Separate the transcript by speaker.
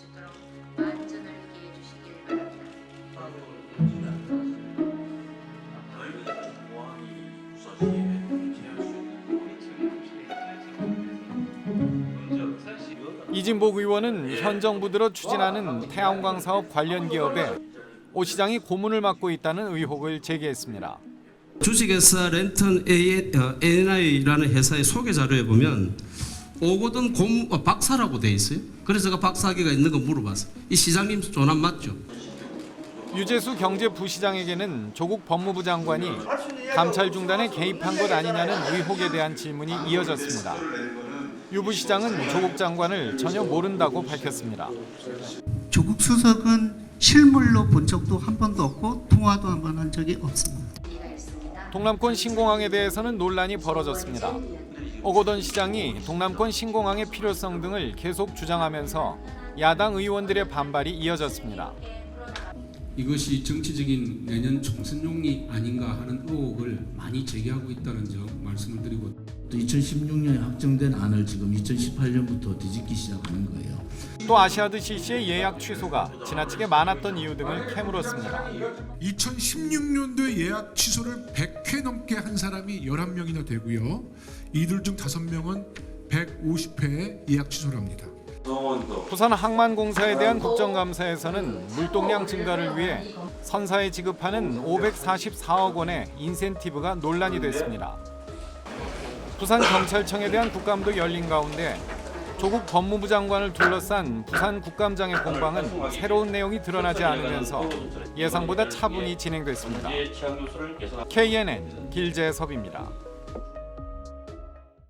Speaker 1: 수 있도록 주시길 바랍니다.
Speaker 2: 이진복 의원은 현 정부 들어 추진하는 태양광 사업 관련 기업에 오 시장이 고문을 맡고 있다는 의혹을 제기했습니다.
Speaker 3: 주식회사 랜턴 A&I라는 회사의 소개 자료에 보면 오거든 곰 어, 박사라고 돼 있어요. 그래서 제가 박사학위가 있는 거 물어봤어요. 이 시장님 조남 맞죠?
Speaker 2: 유재수 경제부시장에게는 조국 법무부 장관이 감찰 중단에 개입한 것 아니냐는 의혹에 대한 질문이 이어졌습니다. 유 부 시장은 조국 장관을 전혀 모른다고 밝혔습니다.
Speaker 4: 조국 수석은 실물로 본 적도 한 번도 없고 통화도 한 번 한 적이 없습니다.
Speaker 2: 동남권 신공항에 대해서는 논란이 벌어졌습니다. 오거돈 시장이 동남권 신공항의 필요성 등을 계속 주장하면서 야당 의원들의 반발이 이어졌습니다.
Speaker 5: 이것이 정치적인 내년 총선용이 아닌가 하는 의혹을 많이 제기하고 있다는 점 말씀을 드리고
Speaker 6: 또 2016년에 확정된 안을 지금 2018년부터 뒤집기 시작하는 거예요.
Speaker 2: 또 아시아드 CC의 예약 취소가 지나치게 많았던 이유 등을 캐물었습니다.
Speaker 7: 2016년도에 예약 취소를 100회 넘게 한 사람이 11명이나 되고요. 이들 중 5명은 150회의 예약 취소를 합니다.
Speaker 2: 부산 항만공사에 대한 국정감사에서는 물동량 증가를 위해 선사에 지급하는 544억 원의 인센티브가 논란이 됐습니다. 부산 경찰청에 대한 국감도 열린 가운데 조국 법무부 장관을 둘러싼 부산 국감장의 공방은 새로운 내용이 드러나지 않으면서 예상보다 차분히 진행됐습니다. KNN 길재섭입니다.